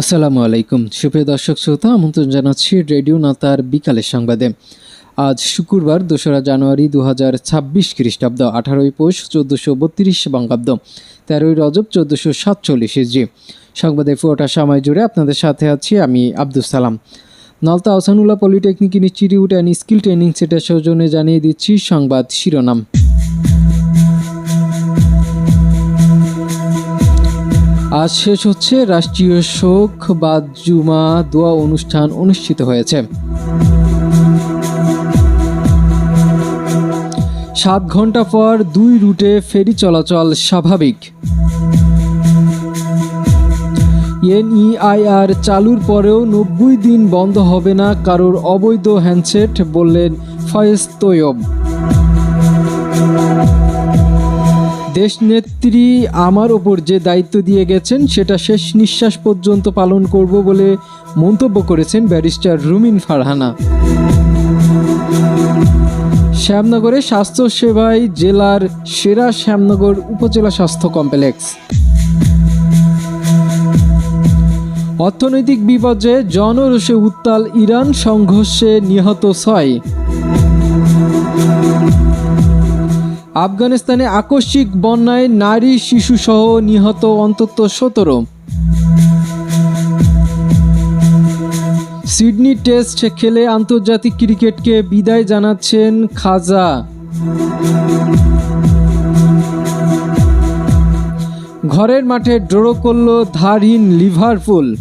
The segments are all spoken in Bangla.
আসসালামু আলাইকুম। সুপ্রিয় দর্শক শ্রোতা, আমন্ত্রণ জানাচ্ছি রেডিও নাতার বিকালের সংবাদে। আজ শুক্রবার, দোসরা জানুয়ারি দু হাজার ছাব্বিশ খ্রিস্টাব্দ, আঠারোই পৌষ চোদ্দোশো বত্রিশ বঙ্গাব্দ, তেরোই রজব চোদ্দোশো সাতচল্লিশ ইসজি সংবাদে পুরোটা সময় জুড়ে আপনাদের সাথে আছি আমি Abdul Salam. Nalta Ahsanullah polytechnic institute and skill training centre সৌজন্যে জানিয়ে দিচ্ছি সংবাদ শিরোনাম। আজ শেষ হচ্ছে রাষ্ট্রীয় শোক বা জুমা দোয়া অনুষ্ঠান অনুষ্ঠিত হয়েছে। সাত ঘণ্টা পর দুই রুটে ফেরি চলাচল স্বাভাবিক। এনইআইআর চালুর পরেও নব্বই দিন বন্ধ হবে না কারোর অবৈধ হ্যান্ডসেট বললেন ফয়েজ তৈয়ব। দেশনেত্রী আমার ওপর যে দায়িত্ব দিয়ে গেছেন, সেটা শেষ নিঃশ্বাস পর্যন্ত পালন করব বলে মন্তব্য করেছেন ব্যারিস্টার রুমিন ফারহানা। শ্যামনগরে স্বাস্থ্য সেবায় জেলার সেরা শ্যামনগর উপজেলা স্বাস্থ্য কমপ্লেক্স। অর্থনৈতিক বিপর্যয়ে জনরোষে উত্তাল ইরান সংঘর্ষে নিহত ছয়। আফগানিস্তানে আকস্মিক বন্যায় নারী শিশুসহ নিহত অন্তত সতেরো। সিডনি টেস্ট খেলে আন্তর্জাতিক ক্রিকেটকে বিদায় জানাচ্ছেন খাজা। ঘরের মাঠে ড্র করল ধারহীন লিভারপুল।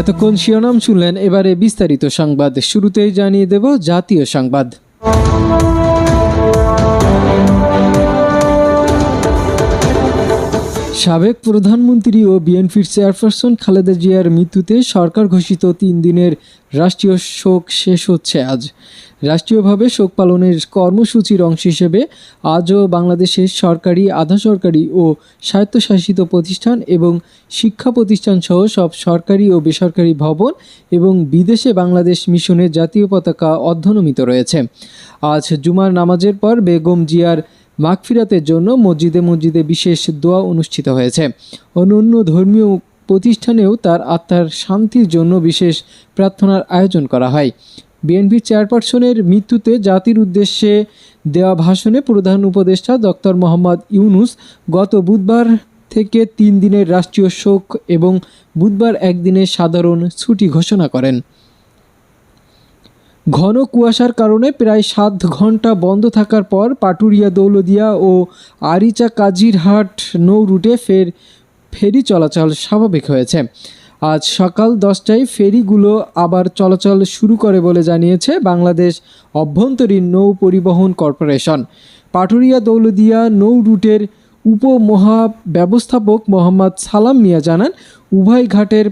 এতক্ষণ শিরোনাম শুনলেন এবারে বিস্তারিত সংবাদ শুরুতেই জানিয়ে দেব জাতীয় সংবাদ। সাবেক প্রধানমন্ত্রী ও বিএনপির চেয়ারপারসন খালেদা জিয়ার মৃত্যুতে সরকার ঘোষিত তিন দিনের রাষ্ট্রীয় শোক শেষ হচ্ছে আজ। রাষ্ট্রীয়ভাবে শোক পালনের কর্মসূচির অংশ হিসেবে আজও বাংলাদেশের সরকারি আধা সরকারি ও স্বায়ত্তশাসিত প্রতিষ্ঠান এবং শিক্ষা প্রতিষ্ঠান সহ সব সরকারি ও বেসরকারি ভবন এবং বিদেশে বাংলাদেশ মিশনের জাতীয় পতাকা অধ্যনমিত রয়েছে। আজ জুমার নামাজের পর বেগম জিয়ার মাগফিরাতের জন্য মসজিদে মসজিদে বিশেষ দোয়া অনুষ্ঠিত হয়েছে। অন্যান্য ধর্মীয় প্রতিষ্ঠানেও তার আত্মার শান্তির জন্য বিশেষ প্রার্থনার আয়োজন করা হয়। বিএনপির চেয়ারপারসনের মৃত্যুতে জাতির উদ্দেশ্যে দেওয়া ভাষণে প্রধান উপদেষ্টা ডক্টর মোহাম্মদ ইউনুস গত বুধবার থেকে তিন দিনের রাষ্ট্রীয় শোক এবং বুধবার একদিনের সাধারণ ছুটি ঘোষণা করেন। ঘন কুয়াশার কারণে প্রায় সাত ঘণ্টা বন্ধ থাকার পর পাটুরিয়া, দৌলদিয়া ও আরিচা কাজিরহাট নৌ রুটে ফের ফেরি চলাচল স্বাভাবিক হয়েছে। আজ সকাল দশটায় ফেরিগুলো আবার চলাচল শুরু করে বলে জানিয়েছে বাংলাদেশ অভ্যন্তরীণ নৌ পরিবহন কর্পোরেশন। পাটুরিয়া, দৌলদিয়া নৌ রুটের উপমহা ব্যবস্থাপক মোহাম্মদ সালাম মিয়া জানান, উভয় ঘাটের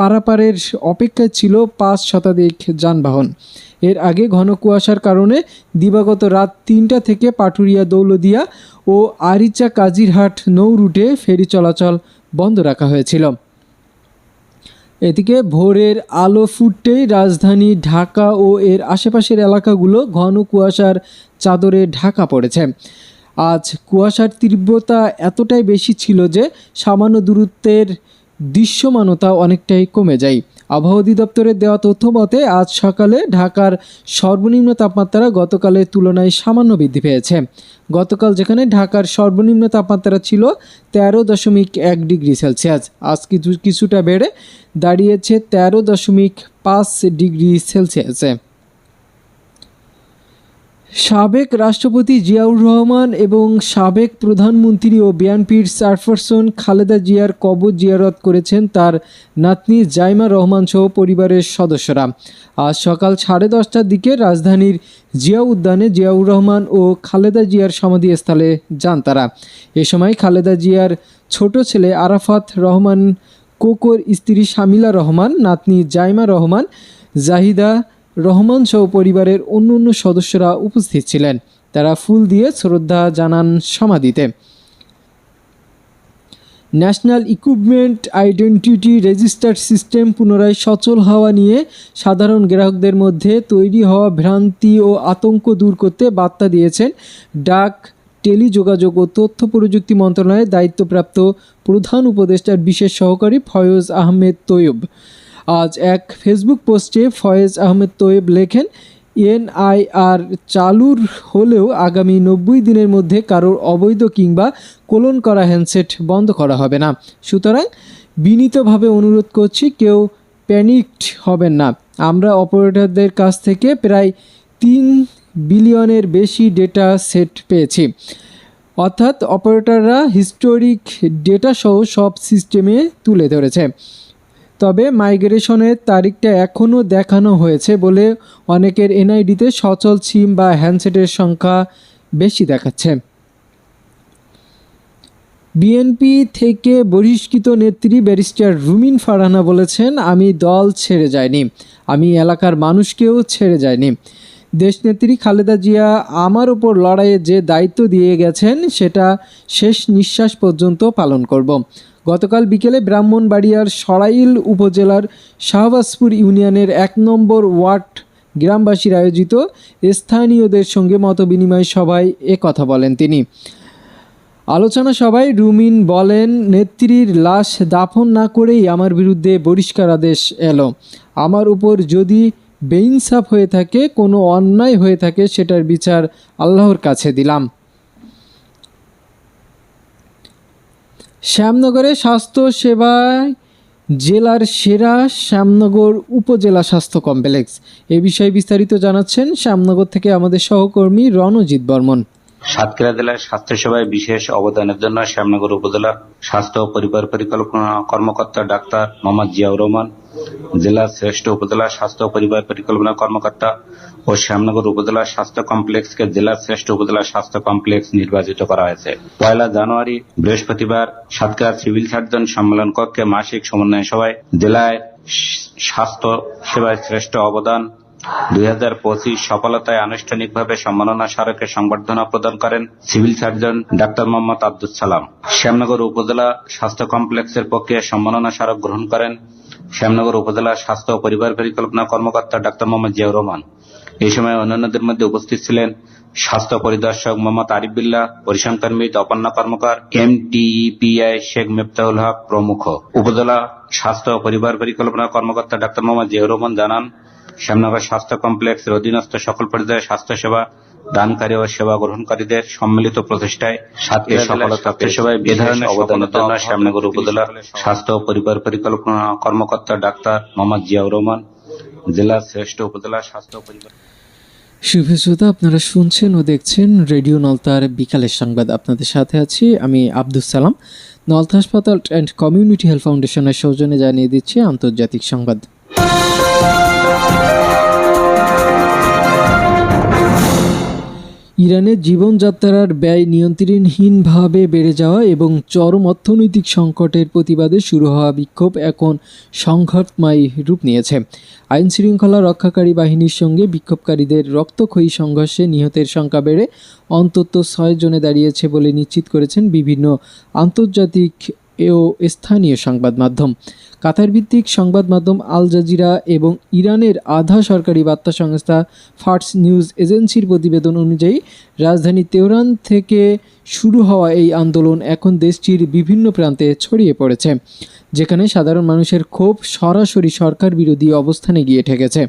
পারাপারের অপেক্ষায় ছিল পাঁচ শতাধিক যানবাহন। এর আগে ঘন কুয়াশার কারণে দিবাগত রাত তিনটা থেকে পাটুরিয়া, দৌলদিয়া ও আরিচা, কাজিরহাট নৌ রুটে ফেরি চলাচল বন্ধ রাখা হয়েছিল। এদিকে ভোরের আলো ফুটতেই রাজধানী ঢাকা ও এর আশেপাশের এলাকাগুলো ঘন কুয়াশার চাদরে ঢাকা পড়েছে। আজ কুয়াশার তীব্রতা এতটাই বেশি ছিল যে সামান্য দূরত্বের দৃশ্যমানতা অনেকটাই কমে যায়। আবহাওয়া অধিদপ্তরের দেওয়া তথ্য মতে, আজ সকালে ঢাকার সর্বনিম্ন তাপমাত্রা গতকালের তুলনায় সামান্য বৃদ্ধি পেয়েছে। গতকাল যেখানে ঢাকার সর্বনিম্ন তাপমাত্রা ছিল তেরো দশমিক এক ডিগ্রি সেলসিয়াস, আজ কিছু কিছুটা বেড়ে দাঁড়িয়েছে তেরো দশমিক পাঁচ ডিগ্রি সেলসিয়াসে। সাবেক রাষ্ট্রপতি জিয়াউর রহমান এবং সাবেক প্রধানমন্ত্রী ও বিএনপির চেয়ারপারসন খালেদা জিয়ার কবর জিয়ারত করেছেন তার নাতনি জাইমা রহমান সহ পরিবারের সদস্যরা। আজ সকাল সাড়ে দশটার দিকে রাজধানীর জিয়া উদ্যানে জিয়াউর রহমান ও খালেদা জিয়ার সমাধিস্থলে যান তারা। এ সময় খালেদা জিয়ার ছোট ছেলে আরাফাত রহমান, কোকোর স্ত্রী শামিলা রহমান, নাতনি জাইমা রহমান, জাহিদা রহমান সহ পরিবারের অন্য অন্য সদস্যরা উপস্থিত ছিলেন। তারা ফুল দিয়ে শ্রদ্ধা জানান সমাধিতে। National equipment identity registered system পুনরায় সচল হওয়া নিয়ে সাধারণ গ্রাহকদের মধ্যে তৈরি হওয়া ভ্রান্তি ও আতঙ্ক দূর করতে বার্তা দিয়েছেন ডাক, টেলিযোগাযোগ ও তথ্য প্রযুক্তি মন্ত্রণালয়ের দায়িত্বপ্রাপ্ত প্রধান উপদেষ্টার বিশেষ সহকারী ফয়েজ আহমেদ তৈয়ব। আজ এক ফেসবুক পোস্টে ফয়েজ আহমেদ তৈয়ব লেখেন, এনআইআর চালুর হলেও আগামী নব্বই দিনের মধ্যে কারোর অবৈধ কিংবা কোলন করা হ্যান্ডসেট বন্ধ করা হবে না। সুতরাং বিনীতভাবে অনুরোধ করছি, কেউ প্যানিকড হবেন না। আমরা অপারেটরদের কাছ থেকে প্রায় তিন বিলিয়নের বেশি ডেটা সেট পেয়েছি। অর্থাৎ অপারেটররা হিস্টোরিক ডেটা সহ সব সিস্টেমে তুলে ধরেছে। তবে মাইগ্রেশনের তারিখটা এখনও দেখানো হয়েছে বলে অনেকের এনআইডিতে সচল সিম বা হ্যান্ডসেটের সংখ্যা বেশি দেখাচ্ছে। বিএনপি থেকে বহিষ্কৃত নেত্রী ব্যারিস্টার রুমিন ফারহানা বলেছেন, আমি দল ছেড়ে যাইনি। আমি এলাকার মানুষকেও ছেড়ে যাইনি। দেশনেত্রী খালেদা জিয়া আমার উপর লড়াইয়ে যে দায়িত্ব দিয়ে গেছেন, সেটা শেষ নিঃশ্বাস পর্যন্ত পালন করব। গতকাল বিকেলে ব্রাহ্মণবাড়িয়ার সরাইল উপজেলার শাহবাজপুর ইউনিয়নের এক নম্বর ওয়ার্ড গ্রামবাসীর আয়োজিত স্থানীয়দের সঙ্গে মতবিনিময় সভায় এ কথা বলেন তিনি। আলোচনা সভায় রুমিন বলেন, নেত্রীর লাশ দাফন না করেই আমার বিরুদ্ধে বহিষ্কার আদেশ এলো। আমার উপর যদি বেইনসাফ হয়ে থাকে, কোনো অন্যায় হয়ে থাকে, সেটার বিচার আল্লাহর কাছে দিলাম। শ্যামনগরে স্বাস্থ্য সেবায় জেলার সেরা শ্যামনগর উপজেলা স্বাস্থ্য কমপ্লেক্স। এ বিষয়ে বিস্তারিত জানাচ্ছেন শ্যামনগর থেকে আমাদের সহকর্মী রণজিৎ বর্মন। সাতক্ষীরা জেলার স্বাস্থ্যসেবায় বিশেষ অবদানের জন্য শ্যামনগর উপজেলা স্বাস্থ্য পরিবার পরিকল্পনা কর্মকর্তা ডাক্তার মোহাম্মদ জিয়াউর রহমান জেলার শ্রেষ্ঠ উপজেলা স্বাস্থ্য পরিবার পরিকল্পনা কর্মকর্তা ও শ্যামনগর উপজেলা স্বাস্থ্য কমপ্লেক্সকে জেলার শ্রেষ্ঠ উপজেলা স্বাস্থ্য কমপ্লেক্স নির্বাচিত করা হয়েছে। পয়লা জানুয়ারি, বৃহস্পতিবার, সাতক্ষীরা সিভিল সার্জন সম্মেলন কক্ষে মাসিক সমন্বয় সভায় জেলায় স্বাস্থ্য সেবায় শ্রেষ্ঠ অবদান, দুই হাজার পঁচিশ সফলতায় আনুষ্ঠানিকভাবে সম্মাননা স্মারকে সংবর্ধনা প্রদান করেন civil surgeon doctor Mohammad Abdul Salam. Shyamnagar উপজেলা স্বাস্থ্য কমপ্লেক্সের পক্ষে সম্মাননা স্মারক গ্রহণ করেন শ্যামনগর উপজেলা স্বাস্থ্য ও পরিবার পরিকল্পনা কর্মকর্তা ডাক্তার মোহাম্মদ জিয়াউর রহমান। এই সময় অন্যান্যদের মধ্যে উপস্থিত ছিলেন স্বাস্থ্য পরিদর্শক মোহাম্মদ আরিফ বিল্লাহ পরিসংখ্যান মিত অপর্ণা কর্মকার এমটিইপিআই শেখ মেফতাহুল হক প্রমুখ। উপজেলা স্বাস্থ্য ও পরিবার পরিকল্পনা কর্মকর্তা ডাক্তার মোহাম্মদ জিয়াউর রহমান জানান শ্যামনগর স্বাস্থ্য কমপ্লেক্সের অধীনস্থ সকল পর্যায়ে স্বাস্থ্য সেবা দানকারী ও সেবা গ্রহণকারীদের সম্মিলিত প্রচেষ্টায় সাতক্ষীরা সফলতা স্বাস্থ্য সেবায় এ ধরনের অবদানের জন্য শ্যামনগর উপজেলার স্বাস্থ্য ও পরিবার পরিকল্পনা কর্মকর্তা ডাক্তার মোহাম্মদ জিয়াউর রহমান জেলার শ্রেষ্ঠ উপজেলা স্বাস্থ্য পরিবার শুভেচ্ছতা আপনারা শুনছেন ও দেখছেন রেডিও নলতার বিকালের সংবাদ। আপনাদের সাথে আছি আমি আব্দুল সালাম। নলতা হাসপাতাল অ্যান্ড কমিউনিটি হেলথ ফাউন্ডেশনের সৌজন্যে জানিয়ে দিচ্ছি আন্তর্জাতিক সংবাদ। ইরানের জীবনযাত্রার ব্যয় নিয়ন্ত্রণহীনভাবে বেড়ে যাওয়া এবং চরম অর্থনৈতিক সংকটের প্রতিবাদে শুরু হওয়া বিক্ষোভ এখন সংঘর্ষময় রূপ নিয়েছে। আইন শৃঙ্খলা রক্ষাকারী বাহিনীর সঙ্গে বিক্ষোভকারীদের রক্তক্ষয়ী সংঘর্ষে নিহতের সংখ্যা বেড়ে অন্তত ছয় জনে দাঁড়িয়েছে বলে নিশ্চিত করেছেন বিভিন্ন আন্তর্জাতিক ও স্থানীয় সংবাদ মাধ্যম। কাতার ভিত্তিক সংবাদ মাধ্যম আল জাজিরা এবং ইরানের আধা সরকারি বার্তা সংস্থা ফার্স নিউজ এজেন্সির প্রতিবেদন অনুযায়ী, রাজধানী তেহরান থেকে শুরু হওয়া এই আন্দোলন এখন দেশটির বিভিন্ন প্রান্তে ছড়িয়ে পড়েছে, যেখানে সাধারণ মানুষের ক্ষোভ সরাসরি সরকার বিরোধী অবস্থানে গিয়ে ঠেকেছে।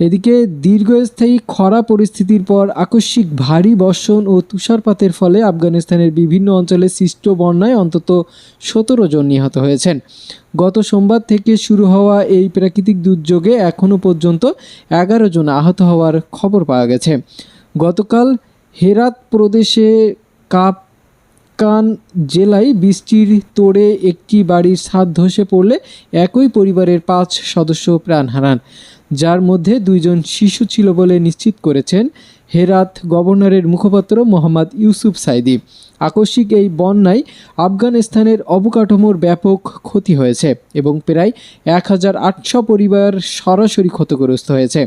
এদিকে দীর্ঘস্থায়ী খরা পরিস্থিতির পর আকস্মিক ভারী বর্ষণ ও তুষারপাতের ফলে আফগানিস্তানের বিভিন্ন অঞ্চলে সৃষ্ট বন্যায় অন্তত সতেরো জন নিহত হয়েছেন। গত সোমবার থেকে শুরু হওয়া এই প্রাকৃতিক দুর্যোগে এখনও পর্যন্ত এগারো জন আহত হওয়ার খবর পাওয়া গেছে। গতকাল হেরাত প্রদেশে কাপ কান জেলায় বৃষ্টির তোড়ে একটি বাড়ির ছাদ ধসে পড়লে একই পরিবারের পাঁচ সদস্য প্রাণ হারান। যার মধ্যে দুইজন শিশু ছিল বলে নিশ্চিত করেছেন হেরাত গভর্নরের মুখপাত্র মোহাম্মদ ইউসুফ সাইদি। আকস্মিক এই বন্যায় আফগানিস্তানের অবকাঠামোর ব্যাপক ক্ষতি হয়েছে এবং প্রায় এক হাজার আটশো পরিবার সরাসরি ক্ষতিগ্রস্ত হয়েছে।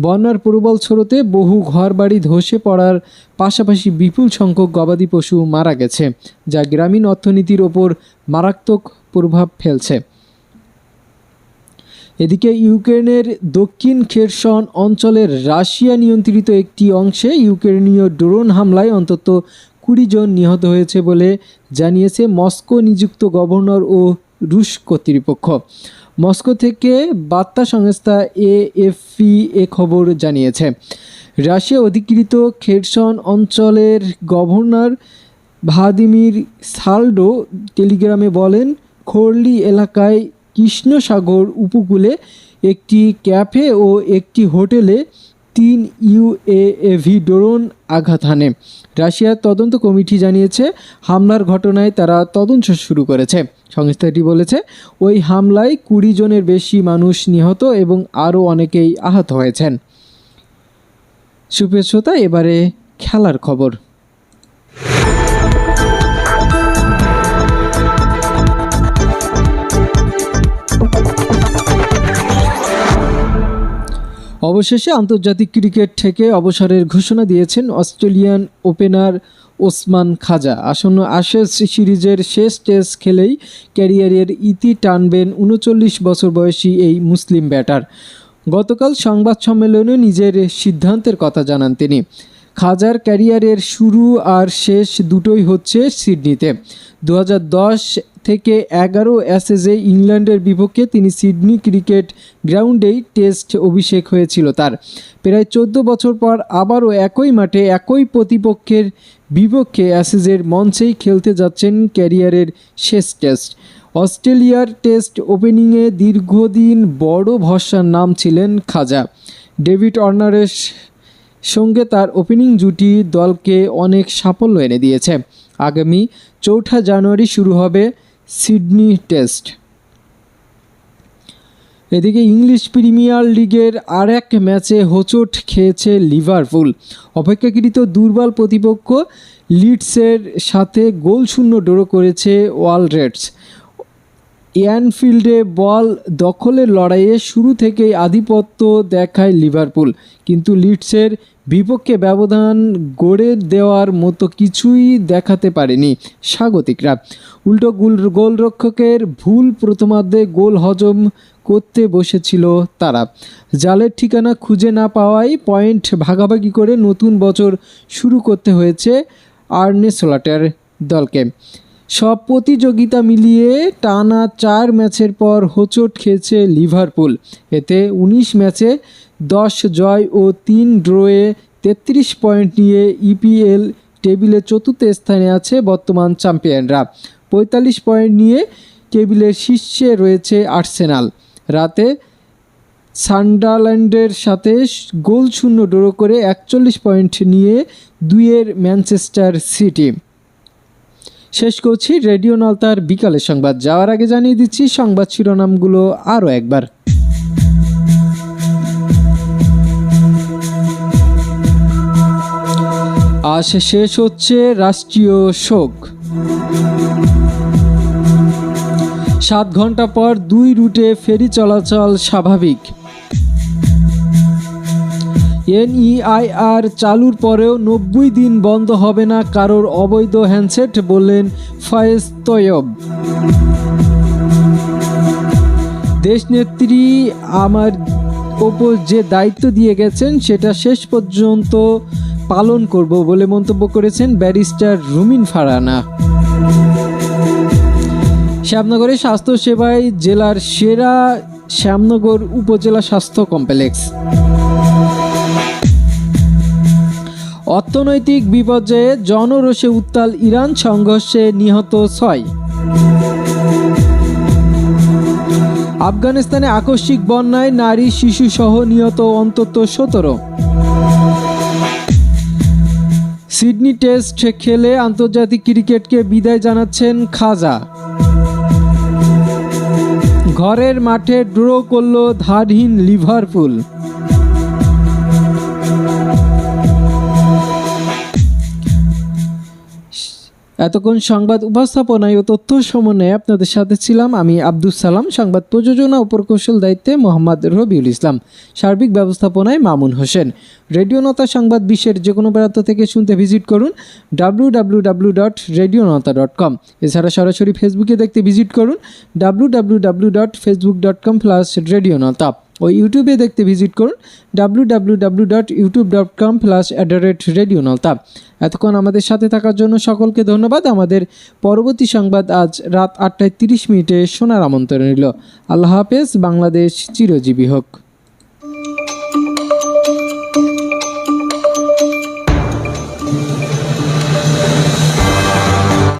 বন্যার প্রবল স্রোতে বহু ঘরবাড়ি ধসে পড়ার পাশাপাশি বিপুল সংখ্যক গবাদি পশু মারা গেছে, যা গ্রামীণ অর্থনীতির ওপর মারাত্মক প্রভাব ফেলছে। এদিকে ইউক্রেনের দক্ষিণ খেরসন অঞ্চলের রাশিয়া নিয়ন্ত্রিত একটি অংশে ইউক্রেনীয় ড্রোন হামলায় অন্তত কুড়ি জন নিহত হয়েছে বলে জানিয়েছে মস্কো নিযুক্ত গভর্নর ও রুশ কর্তৃপক্ষ। মস্কো থেকে বার্তা সংস্থা এএফপি এ খবর জানিয়েছে। রাশিয়া অধিকৃত খেরসন অঞ্চলের গভর্নর ভ্লাদিমির সালডো টেলিগ্রামে বলেন, খোরলি এলাকায় কৃষ্ণসাগর উপকূলে একটি ক্যাফে ও একটি হোটেলে তিন ইউএএভি ড্রোন আঘাত হানে। রাশিয়ার তদন্ত কমিটি জানিয়েছে, হামলার ঘটনায় তারা তদন্ত শুরু করেছে। সংস্থাটি বলেছে, ওই হামলায় কুড়ি জনের বেশি মানুষ নিহত এবং আরও অনেকেই আহত হয়েছেন। সুপ্রিয় শ্রোতা, এবারে খেলার খবর। অবশেষে আন্তর্জাতিক ক্রিকেট থেকে অবসরের ঘোষণা দিয়েছেন অস্ট্রেলিয়ান ওপেনার ওসমান খাজা। আসন্ন আশেষ সিরিজের শেষ টেস্ট খেলেই ক্যারিয়ারের ইতি টানবেন উনচল্লিশ বছর বয়সী এই মুসলিম ব্যাটার। গতকাল সংবাদ সম্মেলনে নিজের সিদ্ধান্তের কথা জানান তিনি। খাজার ক্যারিয়ারের শুরু আর শেষ দুটোই হচ্ছে সিডনিতে। দু হাজার দশ থেকে এগারো অ্যাসেজে ইংল্যান্ডের বিপক্ষে তিনি সিডনি ক্রিকেট গ্রাউন্ডেই টেস্ট অভিষেক হয়েছিল তার। প্রায় চোদ্দ বছর পর আবারও একই মাঠে একই প্রতিপক্ষের বিপক্ষে অ্যাসেজের মঞ্চেই খেলতে যাচ্ছেন ক্যারিয়ারের শেষ টেস্ট। অস্ট্রেলিয়ার টেস্ট ওপেনিংয়ে দীর্ঘদিন বড় ভরসার নাম ছিলেন খাজা। ডেভিড অর্নারের সঙ্গে তার ওপেনিং জুটি দলকে অনেক সাফল্য এনে দিয়েছে। আগামী চৌঠা জানুয়ারি শুরু হবে সিডনি টেস্ট। এদিকে ইংলিশ প্রিমিয়ার লিগের আর এক ম্যাচে হোঁচট খেয়েছে লিভারপুল। অপেক্ষাকৃত দুর্বল প্রতিপক্ষ লিডসের সাথে গোল শূন্য ড্র করেছে ওয়ালরেডস অ্যানফিল্ডে বল দখলের লড়াইয়ে শুরু থেকেই আধিপত্য দেখায় লিভারপুল। কিন্তু লিডসের বিপক্ষে ব্যবধান গড়ে দেওয়ার মতো কিছুই দেখাতে পারেনি স্বাগতিকরা। উল্টো গোল, গোলরক্ষকের ভুল প্রথমার্ধে গোল হজম করতে বসেছিল তারা। জালের ঠিকানা খুঁজে না পাওয়ায় পয়েন্ট ভাগাভাগি করে নতুন বছর শুরু করতে হয়েছে আর্নে সোলাটের দলকে। সব প্রতিযোগিতা মিলিয়ে টানা চার ম্যাচের পর হোঁচট খেয়েছে লিভারপুল। এতে ১৯ ম্যাচে দশ জয় ও তিন ড্রয়ে তেত্রিশ পয়েন্ট নিয়ে ইপিএল টেবিলে চতুর্থ স্থানে আছে বর্তমান চ্যাম্পিয়নরা। পঁয়তাল্লিশ পয়েন্ট নিয়ে টেবিলের শীর্ষে রয়েছে আর্সেনাল। রাতে সান্ডারল্যান্ডের সাথে গোল শূন্য ড্র করে একচল্লিশ পয়েন্ট নিয়ে দুইয়ের ম্যানচেস্টার সিটি। শেষ করছি রেডিও নলতার বিকালের সংবাদ। যাওয়ার আগে জানিয়ে দিচ্ছি সংবাদ শিরোনামগুলো আরও একবার। আজ শেষ হচ্ছে রাষ্ট্রীয় শোক। সাত ঘণ্টা পর দুই রুটে ফেরি চলাচল স্বাভাবিক। এনইআইআর চালুর পরেও নব্বই দিন বন্ধ হবে না কারোর অবৈধ হ্যান্ডসেট বললেন ফয়েজ তয়ব। দেশনেত্রী আমার ওপর যে দায়িত্ব দিয়ে গেছেন সেটা শেষ পর্যন্ত পালন করব বলে মন্তব্য করেছেন ব্যারিস্টার রুমিন ফারানা। শ্যামনগরে স্বাস্থ্যসেবায় জেলার সেরা শ্যামনগর উপজেলা স্বাস্থ্য কমপ্লেক্স। অর্থনৈতিক বিপর্যয়ে জনরোষে উত্তাল ইরান সংঘর্ষে নিহত ছয়। আফগানিস্তানে আকস্মিক বন্যায় নারী, শিশু সহ নিহত অন্তত সতেরো। সিডনি টেস্ট খেলে আন্তর্জাতিক ক্রিকেটকে বিদায় জানাচ্ছেন খাজা। ঘরের মাঠে ড্র করল ধারহীন লিভারপুল। এতক্ষণ সংবাদ উপস্থাপনায় ও তথ্য সমন্বয়ে আপনাদের সাথে ছিলাম আমি আব্দুস সালাম। সংবাদ প্রযোজনা ও প্রকৌশল দায়িত্বে মোহাম্মদ রবিউল ইসলাম। সার্বিক ব্যবস্থাপনায় মামুন হোসেন। রেডিও নতা সংবাদ বিশ্বের যে কোনো প্রান্ত থেকে শুনতে ভিজিট করুন W W W dot radio Nalta dot com এছাড়া সরাসরি ফেসবুকে দেখতে ভিজিট করুন W W W dot Facebook dot com plus radio Nalta ও ইউটিউবে দেখতে ভিজিট করুন W W W dot YouTube dot com plus at the rate radio Nalta এতক্ষণ আমাদের সাথে থাকার জন্য সকলকে ধন্যবাদ। আমাদের পরবর্তী সংবাদ আজ রাত আটটায় তিরিশ মিনিটে শোনার আমন্ত্রণ রইল। আল্লাহ হাফেজ, বাংলাদেশ চিরজীবী হোক।